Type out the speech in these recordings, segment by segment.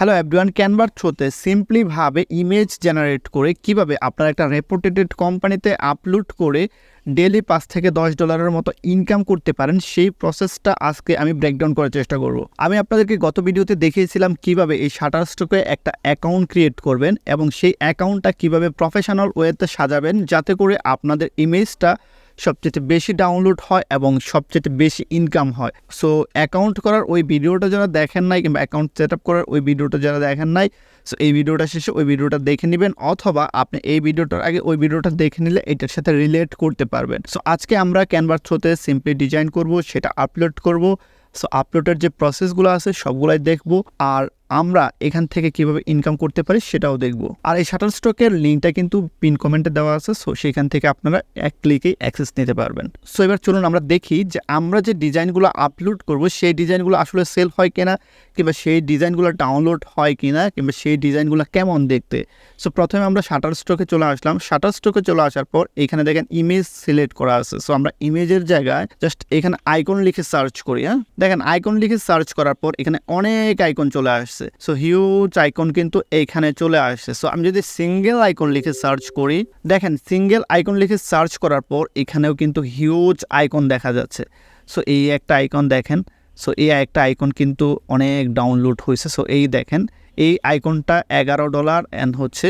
Hello everyone ক্যানভার থ্রোতে সিম্পলিভাবে ইমেজ জেনারেট করে কীভাবে আপনার একটা রেপুটেটেড কোম্পানিতে আপলোড করে ডেলি পাঁচ থেকে দশ ডলারের মতো ইনকাম করতে পারেন, সেই প্রসেসটা আজকে আমি ব্রেকডাউন করার চেষ্টা করব। আমি আপনাদেরকে গত ভিডিওতে দেখিয়েছিলাম কীভাবে এই শাটার স্টকে একটা অ্যাকাউন্ট ক্রিয়েট করবেন এবং সেই অ্যাকাউন্টটা কীভাবে প্রফেশনাল ওয়েতে সাজাবেন, যাতে করে আপনাদের ইমেজটা সবচেয়ে বেশি ডাউনলোড হয় এবং সবচেয়ে বেশি ইনকাম হয়। সো অ্যাকাউন্ট করার ওই ভিডিওটা যারা দেখেন নাই কিংবা অ্যাকাউন্ট সেট আপ করার ওই ভিডিওটা যারা দেখেন নাই সো এই ভিডিওটা শেষে ওই ভিডিওটা দেখে নেবেন অথবা আপনি এই ভিডিওটার আগে ওই ভিডিওটা দেখে নিলে এটার সাথে রিলেট করতে পারবেন। সো আজকে আমরা ক্যানভার থ্রোতে সিম্পলি ডিজাইন করব, সেটা আপলোড করব। সো আপলোডের যে প্রসেসগুলো আছে, সবগুলাই দেখব আর আমরা এখান থেকে কীভাবে ইনকাম করতে পারি সেটাও দেখব। আর এই শাটার স্টকের লিঙ্কটা কিন্তু পিন কমেন্টে দেওয়া আছে সো সেখান থেকে আপনারা এক ক্লিকেই অ্যাক্সেস নিতে পারবেন। সো এবার চলুন আমরা দেখি যে আমরা যে ডিজাইনগুলো আপলোড করব, সেই ডিজাইনগুলো আসলে সেল হয় কিনা, কিংবা সেই ডিজাইনগুলো ডাউনলোড হয় কিনা, কিংবা সেই ডিজাইনগুলো কেমন দেখতে। সো প্রথমে আমরা শাটার স্টকে চলে আসলাম। শাটার স্টকে চলে আসার পর এখানে দেখেন ইমেজ সিলেক্ট করা আছে। সো আমরা ইমেজের জায়গায় জাস্ট এখানে আইকন লিখে সার্চ করি হ্যাঁ? দেখেন আইকন লিখে সার্চ করার পর এখানে অনেক আইকন চলে আসছে। সো হিউজ আইকন কিন্তু এইখানে চলে আসছে। সো আমি যদি সিঙ্গেল আইকন লিখে সার্চ করি, দেখেন সিঙ্গেল আইকন লিখে সার্চ করার পর এখানেও কিন্তু হিউজ আইকন দেখা যাচ্ছে। সো এই একটা আইকন দেখেন। সো এই একটা আইকন কিন্তু অনেক ডাউনলোড হয়েছে। সো এই দেখেন এই আইকনটা এগারো ডলার অ্যান্ড হচ্ছে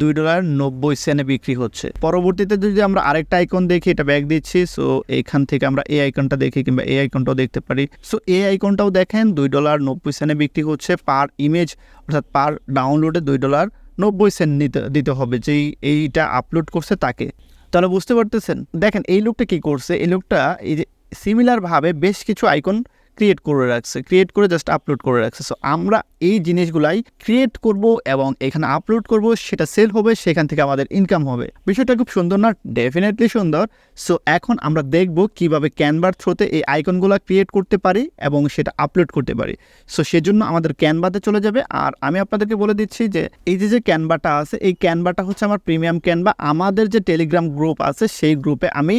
দুই ডলার নব্বই সেনে বিক্রি হচ্ছে। পরবর্তীতে যদি আমরা আরেকটা আইকন দেখি, এটা ব্যাক দিচ্ছি সো এইখান থেকে আমরা এই আইকনটা দেখি কিংবা এই আইকনটাও দেখতে পারি। সো এই আইকনটাও দেখেন, দুই ডলার নব্বই সেনে বিক্রি হচ্ছে পার ইমেজ অর্থাৎ পার ডাউনলোডে দুই ডলার নব্বই সেন্ট নিতে, দিতে হবে, যেই এইটা আপলোড করছে তাকে। তাহলে বুঝতে পারতেছেন? দেখেন, এই লোকটা কি করছে? এই লোকটা এই যে সিমিলারভাবে বেশ কিছু আইকন ক্রিয়েট করে রাখছে ক্রিয়েট করে জাস্ট আপলোড করে রাখছে। সো আমরা এই জিনিসগুলাই ক্রিয়েট করব এবং এখানে আপলোড করব, সেটা সেল হবে, সেখান থেকে আমাদের ইনকাম হবে। বিষয়টা খুব সুন্দর না? ডেফিনেটলি সুন্দর। সো এখন আমরা দেখব কীভাবে ক্যানভার থ্রোতে এই আইকনগুলো ক্রিয়েট করতে পারি এবং সেটা আপলোড করতে পারি। সো সেজন্য আমাদের ক্যানভাতে চলে যাবে। আর আমি আপনাদেরকে বলে দিচ্ছি যে, এই যে যে ক্যানভাটা আছে, এই ক্যানভাটা হচ্ছে আমার প্রিমিয়াম ক্যানভা আমাদের যে টেলিগ্রাম গ্রুপ আছে, সেই গ্রুপে আমি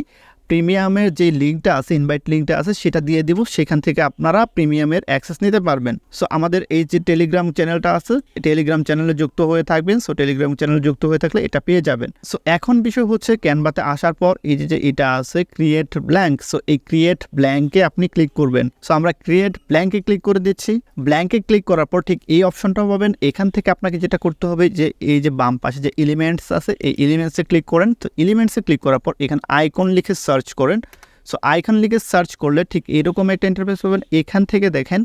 প্রিমিয়ামের যে লিঙ্কটা আছে ইনভাইট লিঙ্কটা আছে, সেটা দিয়ে দিব। সেখান থেকে আপনারা প্রিমিয়ামের অ্যাক্সেস নিতে পারবেন। সো আমাদের এই যে টেলিগ্রাম চ্যানেলটা আছে টেলিগ্রাম চ্যানেলে যুক্ত হয়ে থাকবেন। সো টেলিগ্রাম চ্যানেলে যুক্ত হয়ে থাকলে এটা পেয়ে যাবেন। সো এখন বিষয় হচ্ছে ক্যানভাতে আসার পর এই যে এটা আছে ক্রিয়েট ব্ল্যাঙ্ক সো এই ক্রিয়েট ব্ল্যাঙ্কে আপনি ক্লিক করবেন। সো আমরা ক্রিয়েট ব্ল্যাঙ্কে ক্লিক করে দিচ্ছি। ব্ল্যাঙ্কে ক্লিক করার পর ঠিক এই অপশনটা পাবেন। এখান থেকে আপনাকে যেটা করতে হবে যে, এই যে বাম পাশে যে এলিমেন্টস আছে, এই এলিমেন্টসে ক্লিক করেন। তো এলিমেন্টসে ক্লিক করার পর এখানে আইকন লিখে সার্চ করেন। সো আইকন লিখে সার্চ করলে ঠিক এরকম একটা ইন্টারফেস পাবেন। এখান থেকে দেখেন,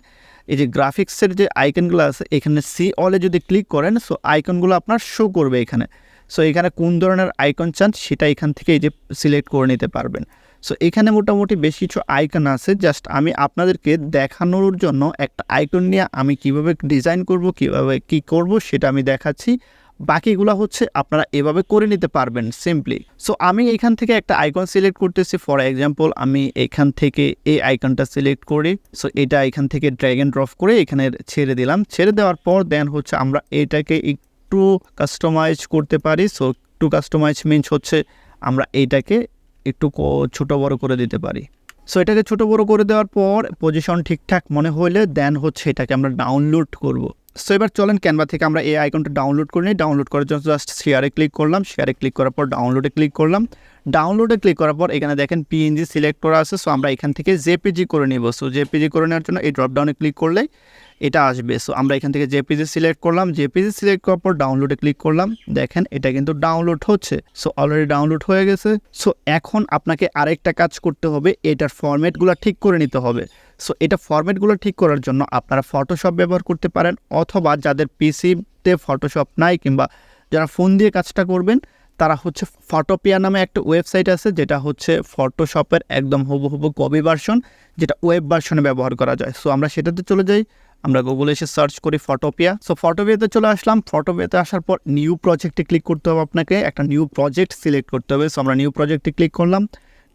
এই যে গ্রাফিক্সের যে আইকনগুলো আছে, এখানে সি অলে যদি ক্লিক করেন সো আইকনগুলো আপনার শো করবে এখানে। সো এখানে কোন ধরনের আইকন চান, সেটা এখান থেকে এই যে সিলেক্ট করে নিতে পারবেন। সো এখানে মোটামুটি বেশ কিছু আইকন আছে। জাস্ট আমি আপনাদেরকে দেখানোর জন্য একটা আইকন নিয়ে আমি কীভাবে ডিজাইন করব, কীভাবে কি করব, সেটা আমি দেখাচ্ছি। বাকিগুলো হচ্ছে আপনারা এভাবে করে নিতে পারবেন সিম্পলি সো আমি এখান থেকে একটা আইকন সিলেক্ট করতেছি। ফর এক্সাম্পল আমি এখান থেকে এই আইকনটা সিলেক্ট করি। সো এটা এখান থেকে ড্র্যাগ অ্যান্ড ড্রপ করে এখানে ছেড়ে দিলাম। ছেড়ে দেওয়ার পর দেন হচ্ছে আমরা এটাকে একটু কাস্টমাইজ করতে পারি। সো একটু কাস্টমাইজ মিনস হচ্ছে আমরা এইটাকে একটু ছোট বড় করে দিতে পারি। সো এটাকে ছোট বড় করে দেওয়ার পর পজিশন ঠিকঠাক মনে হলে দেন হচ্ছে এটাকে আমরা ডাউনলোড করব। সো এবার চলেন ক্যানভা থেকে আমরা এই আইকনটা ডাউনলোড করে নিই। ডাউনলোড করার জন্য জাস্ট শেয়ারে ক্লিক করলাম। শেয়ারে ক্লিক করার পর ডাউনলোডে ক্লিক করলাম। ডাউনলোডে ক্লিক করার পর এখানে দেখেন পিএনজি সিলেক্ট করা আছে। সো আমরা এখান থেকে জেপিজি করে নিব। সো জেপিজি করে নেওয়ার জন্য এই ড্রপডাউনে ক্লিক করলে এটা আসবে। সো আমরা এখান থেকে জেপিজি সিলেক্ট করলাম। জেপিজি সিলেক্ট করার পর ডাউনলোডে ক্লিক করলাম। দেখেন এটা কিন্তু ডাউনলোড হচ্ছে। সো অলরেডি ডাউনলোড হয়ে গেছে। সো এখন আপনাকে আরেকটা কাজ করতে হবে। এটার ফরম্যাটগুলো ঠিক করে নিতে হবে। সো এটা ফরম্যাটগুলো ঠিক করার জন্য আপনারা ফটোশপ ব্যবহার করতে পারেন অথবা যাদের পিসিতে ফটোশপ নাই কিংবা যারা ফোন দিয়ে কাজটা করবেন, তারা হচ্ছে ফটোপিয়া নামে একটা ওয়েবসাইট আছে যেটা হচ্ছে ফটোশপের একদম হুবহু কপি ভার্সন যেটা ওয়েব ভার্সনে ব্যবহার করা যায়। সো আমরা সেটাতে চলে যাই, আমরা গুগলে এসে সার্চ করি ফটোপিয়া সো ফটোপিয়াতে চলে আসলাম। ফটোপিয়াতে আসার পর নিউ প্রজেক্টে ক্লিক করতে হবে আপনাকে। একটা নিউ প্রজেক্ট সিলেক্ট করতে হবে। সো আমরা নিউ প্রজেক্টে ক্লিক করলাম।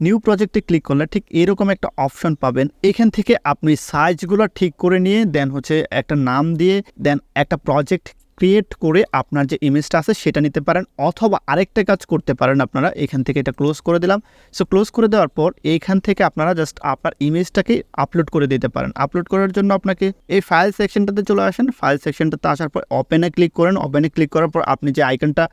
নিউ প্রজেক্টে ক্লিক করলে ঠিক এরকম একটা অপশন পাবেন। এখান থেকে আপনি সাইজগুলো ঠিক করে নিয়ে দেন হচ্ছে একটা নাম দিয়ে দেন একটা প্রজেক্ট ক্রিয়েট করে আপনার যে ইমেজটা আছে সেটা নিতে পারেন, অথবা আরেকটা কাজ করতে পারেন আপনারা। এখান থেকে এটা ক্লোজ করে দিলাম। সো ক্লোজ করে দেওয়ার পর এইখান থেকে আপনারা জাস্ট আপনার ইমেজটাকে আপলোড করে দিতে পারেন। আপলোড করার জন্য আপনাকে এই ফাইল সেকশনটাতে চলে আসেন। ফাইল সেকশনটাতে আসার পর ওপেনে ক্লিক করেন। ওপেনে ক্লিক করার পর আপনি যে আইকনটা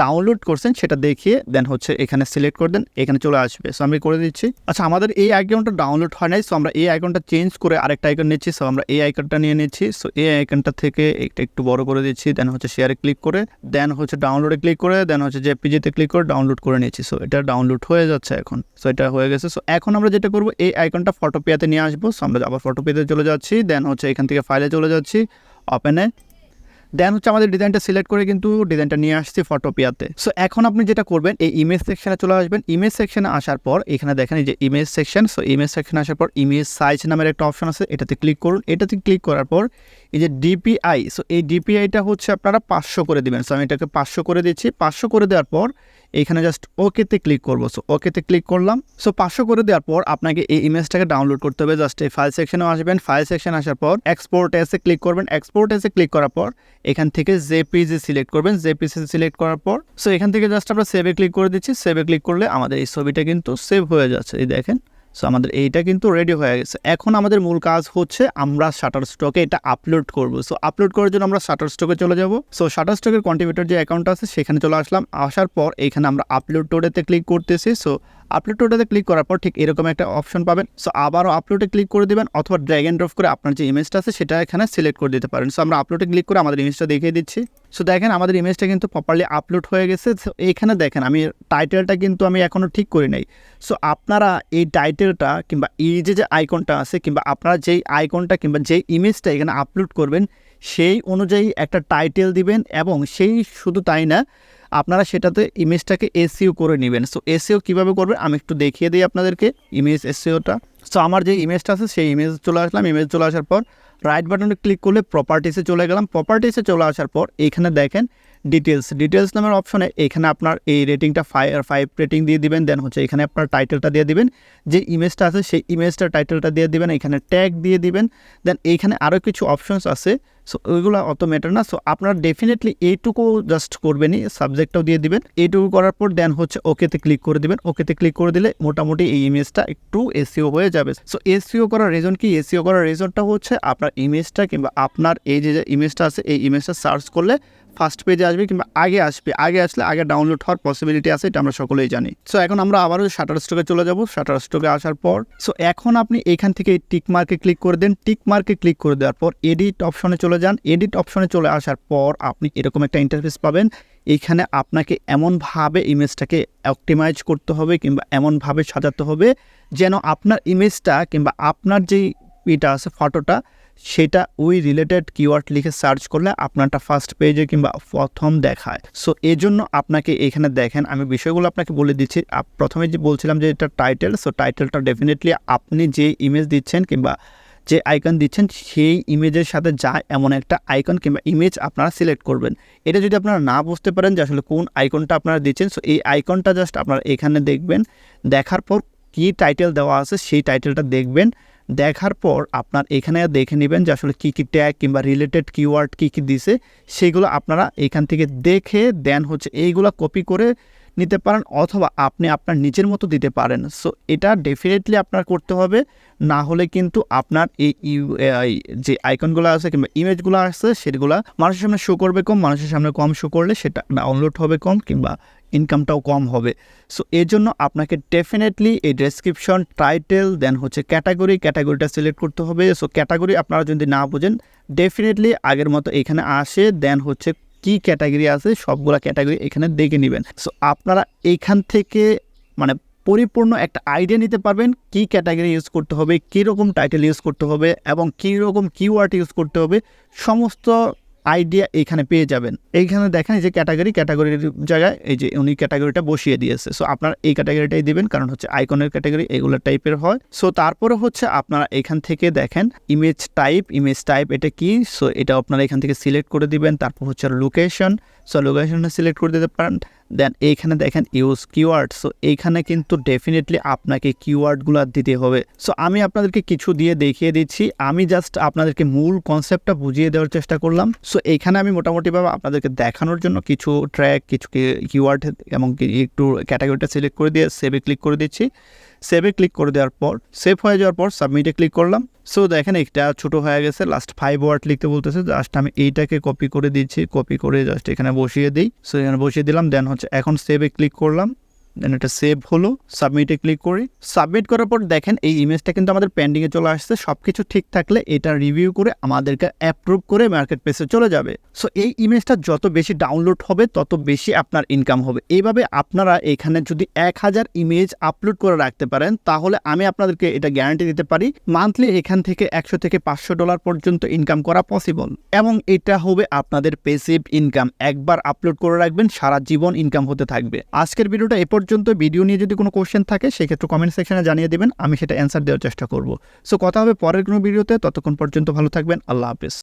ডাউনলোড করছেন, সেটা দেখিয়ে দেন হচ্ছে এখানে সিলেক্ট করে দেন, এখানে চলে আসবে। সো আমি করে দিচ্ছি। আচ্ছা আমাদের এই আইকনটা ডাউনলোড হয় নাই সো আমরা এই আইকনটা চেঞ্জ করে আরেকটা আইকন নিচ্ছি। সো আমরা এই আইকনটা নিয়ে নিচ্ছি। সো এই আইকনটা থেকে একটা, একটু বড় করে দিচ্ছি দেন হচ্ছে শেয়ারে ক্লিক করে দেন হচ্ছে ডাউনলোডে ক্লিক করে দেন হচ্ছে জেপিজিতে ক্লিক করে ডাউনলোড করে নিচ্ছি। সো এটা ডাউনলোড হয়ে যাচ্ছে এখন। সো এটা হয়ে গেছে। সো এখন আমরা যেটা করব, এই আইকনটা ফটোপিয়াতে নিয়ে আসব। সো আমরা আবার ফটোপিয়াতে চলে যাচ্ছি দেন হচ্ছে এখান থেকে ফাইলে চলে যাচ্ছি ওপেনে দেন হচ্ছে আমাদের ডিজাইনটা সিলেক্ট করে কিন্তু ডিজাইনটা নিয়ে আসছি ফটোপিয়াতে সো এখন আপনি যেটা করবেন, এই ইমেজ সেকশনে চলে আসবেন। ইমেজ সেকশনে আসার পর, এখানে দেখেন যে ইমেজ সেকশন সো ইমেজ সেকশনে আসার পর ইমেজ সাইজ নামের একটা অপশন আছে, এটাতে ক্লিক করুন। এটাতে ক্লিক করার পর, এই যে ডিপিআই সো এই ডিপিআইটা হচ্ছে আপনারা পাঁচশো করে দেবেন। সো আমি এটাকে পাঁচশো করে দিচ্ছি। পাঁচশো করে দেওয়ার পর এখানে জাস্ট ওকেতে ক্লিক করব। সো ওকেতে ক্লিক করলাম। সো পাঁচশো করে দেওয়ার পর আপনাকে এই ইমেজটাকে ডাউনলোড করতে হবে। জাস্ট এই ফাইল সেকশনেও আসবেন। ফাইল সেকশন আসার পর এক্সপোর্ট এসে ক্লিক করবেন। এক্সপোর্ট এসে ক্লিক করার পর এখান থেকে জেপিজি সিলেক্ট করবেন। জেপিজি সিলেক্ট করার পর সো এখান থেকে জাস্ট আমরা সেভে ক্লিক করে দিচ্ছি। সেভে ক্লিক করলে আমাদের এই ছবিটা কিন্তু সেভ হয়ে যাচ্ছে। এই দেখেন। সো আমাদের এইটা কিন্তু রেডি হয়ে গেছে। এখন আমাদের মূল কাজ হচ্ছে আমরা শাটার স্টকে এটা আপলোড করব। সো আপলোড করার জন্য আমরা শাটার স্টকে চলে যাব। সো শাটার স্টকের কন্টিভিউটার যে অ্যাকাউন্ট আছে, সেখানে চলে আসলাম। আসার পর এখানে আমরা আপলোড টোডেতে ক্লিক করতেছি। সো আপলোড টোডেতে ক্লিক করার পর ঠিক এরকম একটা অপশন পাবেন। সো আবারও আপলোডে ক্লিক করে দেবেন অথবা ড্র্যাগ অ্যান্ড ড্রপ করে আপনার যে ইমেজটা আছে সেটা এখানে সিলেক্ট করে দিতে পারেন। সো আমরা আপলোডে ক্লিক করে আমাদের ইমেজটা দেখিয়ে দিচ্ছি। সো দেখেন আমাদের ইমেজটা কিন্তু প্রপারলি আপলোড হয়ে গেছে। সো এইখানে দেখেন আমি টাইটেলটা কিন্তু আমি এখনও ঠিক করি নাই। সো আপনারা এই টাইটেলটা কিংবা এই যে যে আইকনটা আছে কিংবা আপনারা যেই আইকনটা কিংবা যেই ইমেজটা এখানে আপলোড করবেন, সেই অনুযায়ী একটা টাইটেল দিবেন এবং সেই শুধু তাই না আপনারা সেটাতে ইমেজটাকে এসিও করে নেবেন। সো এসিও কীভাবে করবেন? আমি একটু দেখিয়ে দিই আপনাদেরকে ইমেজ এসিওটা সো আমার যে ইমেজটা আছে, সেই ইমেজ চলে আসলাম। ইমেজ চলে আসার পর রাইট বাটনে ক্লিক করলে প্রপার্টিসে চলে গেলাম। প্রপার্টিসে চলে আসার পর এখানে দেখেন ডিটেলস ডিটেলস নামের অপশনে এখানে আপনার এই রেটিংটা ফাইভ ফাইভ রেটিং দিয়ে দিবেন। দেন হচ্ছে এখানে আপনার টাইটেলটা দিয়ে দিবেন। যে ইমেজটা আছে, সেই ইমেজটার টাইটেলটা দিয়ে দিবেন। এখানে ট্যাগ দিয়ে দিবেন। দেন এইখানে আরও কিছু অপশনস আছে। সো ওইগুলো অত ম্যাটার না। সো আপনার ডেফিনেটলি এইটুকু জাস্ট করবেনই সাবজেক্টটাও দিয়ে দিবেন। এইটুকু করার পর দেন হচ্ছে ওকেতে ক্লিক করে দিবেন। ওকেতে ক্লিক করে দিলে মোটামুটি এই ইমেজটা একটু এসিও হয়ে যাবে। সো এসিও করার রিজন কি? এসিও করার রিজনটা হচ্ছে আপনার ইমেজটা কিংবা আপনার এই যে ইমেজটা আছে, এই ইমেজটা সার্চ করলে ফার্স্ট পেজে আসবে কিংবা আগে আসবে। আগে আসলে আগে ডাউনলোড হওয়ার পসিবিলিটি আছে, এটা আমরা সকলেই জানি। সো এখন আমরা আবারও শাটার স্টকে চলে যাব। শাটার স্টকে আসার পর সো এখন আপনি এখান থেকে টিক মার্কে ক্লিক করে দেন। টিক মার্কে ক্লিক করে দেওয়ার পর এডিট অপশনে চলে যান এডিট অপশনে চলে আসার পর আপনি এরকম একটা ইন্টারফেস পাবেন। এইখানে আপনাকে এমনভাবে ইমেজটাকে অপটিমাইজ করতে হবে কিংবা এমনভাবে সাজাতে হবে যেন আপনার ইমেজটা কিংবা আপনার যেই এটা আছে ফটোটা সেটা ওই রিলেটেড কিওয়ার্ড লিখে সার্চ করলে আপনারটা ফার্স্ট পেজে কিংবা প্রথম দেখায়। সো এই জন্য আপনাকে এখানে দেখেন, আমি বিষয়গুলো আপনাকে বলে দিচ্ছি। প্রথমে যে বলছিলাম যে এটা টাইটেল সো টাইটেলটা ডেফিনেটলি আপনি যে ইমেজ দিচ্ছেন কিংবা যে আইকন দিচ্ছেন, সেই ইমেজের সাথে যায় এমন একটা আইকন কিংবা ইমেজ আপনারা সিলেক্ট করবেন। এটা যদি আপনারা না বুঝতে পারেন যে আসলে কোন আইকনটা আপনারা দিচ্ছেন সো এই আইকনটা জাস্ট আপনারা এখানে দেখবেন। দেখার পর কী টাইটেল দেওয়া আছে, সেই টাইটেলটা দেখবেন। দেখার পর আপনার এখানে দেখে নেবেন যে আসলে কী কী ট্যাগ কিংবা রিলেটেড কিওয়ার্ড কী কী দিছে, সেগুলো আপনারা এখান থেকে দেখে দেন হচ্ছে এইগুলো কপি করে নিতে পারেন অথবা আপনি আপনার নিজের মতো দিতে পারেন। সো এটা ডেফিনেটলি আপনার করতে হবে। না হলে কিন্তু আপনার এই ইউ- যে আইকনগুলো আছে কিংবা ইমেজগুলো আছে, সেগুলো মানুষের সামনে শো করবে কম, মানুষের সামনে কম শো করলে সেটা ডাউনলোড হবে কম কিংবা ইনকামটাও কম হবে। সো এর জন্য আপনাকে ডেফিনেটলি এই ডেসক্রিপশন টাইটেল দেন হচ্ছে ক্যাটাগরি ক্যাটাগরিটা সিলেক্ট করতে হবে। সো ক্যাটাগরি আপনারা যদি না বোঝেন ডেফিনেটলি আগের মতো এখানে আসে দেন হচ্ছে কি ক্যাটাগরি আছে সবগুলো ক্যাটাগরি এখানে দেখে নেবেন। সো আপনারা এইখান থেকে মানে পরিপূর্ণ একটা আইডিয়া নিতে পারবেন কি ক্যাটাগরি ইউজ করতে হবে, কীরকম টাইটেল ইউজ করতে হবে এবং কীরকম কিওয়ার্ড ইউজ করতে হবে, সমস্ত আইডিয়া এখানে পেয়ে যাবেন। এইখানে দেখেন এই যে ক্যাটাগরি ক্যাটাগরির জায়গায় এই যে উনি ক্যাটাগরিটা বসিয়ে দিয়েছে। সো আপনার এই ক্যাটাগরিটাই দিবেন, কারণ হচ্ছে আইকনের ক্যাটাগরি এগুলো টাইপের হয়। সো তারপরে হচ্ছে আপনারা এখান থেকে দেখেন ইমেজ টাইপ ইমেজ টাইপ এটা কি? সো এটা আপনারা এখান থেকে সিলেক্ট করে দিবেন। তারপর হচ্ছে লোকেশন সো লোকেশনটা সিলেক্ট করে দিতে পারেন। দেন এইখানে দেখেন ইউজ কিওয়ার্ড সো এইখানে কিন্তু ডেফিনেটলি আপনাকে কিওয়ার্ডগুলো দিতে হবে। সো আমি আপনাদেরকে কিছু দিয়ে দেখিয়ে দিচ্ছি। আমি জাস্ট আপনাদেরকে মূল কনসেপ্টটা বুঝিয়ে দেওয়ার চেষ্টা করলাম। সো এইখানে আমি মোটামুটিভাবে আপনাদেরকে দেখানোর জন্য কিছু ট্র্যাক কিছু কিওয়ার্ড এবং একটু ক্যাটাগরিটা সিলেক্ট করে দিয়ে সেভে ক্লিক করে দিচ্ছি। সেভে ক্লিক করে দেওয়ার পর সেভ হয়ে যাওয়ার পর সাবমিটে ক্লিক করলাম। সো দেখেন একটা ছোট হয়ে গেছে লাস্ট ফাইভ ওয়ার্ড লিখতে বলতেছে জাস্ট আমি এইটাকে কপি করে দিচ্ছি কপি করে জাস্ট এখানে বসিয়ে দিই। সো এখানে বসিয়ে দিলাম দেন হচ্ছে এখন সেভে ক্লিক করলাম। দেন এটা সেভ হলো সাবমিটে ক্লিক করি। সাবমিট করার পর দেখেন এই ইমেজটা কিন্তু আমাদের পেন্ডিংয়ে চলে আসছে। সব কিছু ঠিক থাকলে এটা রিভিউ করে আমাদেরকে অ্যাপ্রুভ করে মার্কেট প্লেসে চলে যাবে। সো এই ইমেজটা যত বেশি ডাউনলোড হবে, তত বেশি আপনার ইনকাম হবে। এইভাবে আপনারা এখানে যদি এক হাজার ইমেজ আপলোড করে রাখতে পারেন, তাহলে আমি আপনাদেরকে এটা গ্যারান্টি দিতে পারি মান্থলি এখান থেকে একশো থেকে পাঁচশো ডলার পর্যন্ত ইনকাম করা পসিবল এবং এটা হবে আপনাদের পেসিভ ইনকাম একবার আপলোড করে রাখবেন, সারা জীবন ইনকাম হতে থাকবে। আজকের ভিডিওটা এ পর্যন্ত ভিডিও নিয়ে যদি কোনো কোশ্চেন থাকে, সেক্ষেত্রে কমেন্ট সেকশনে জানিয়ে দেবেন, আমি সেটা অ্যান্সার দেওয়ার চেষ্টা করব। সো কথা হবে পরের কোনো ভিডিওতে ততক্ষণ পর্যন্ত ভালো থাকবেন, আল্লাহ হাফেজ।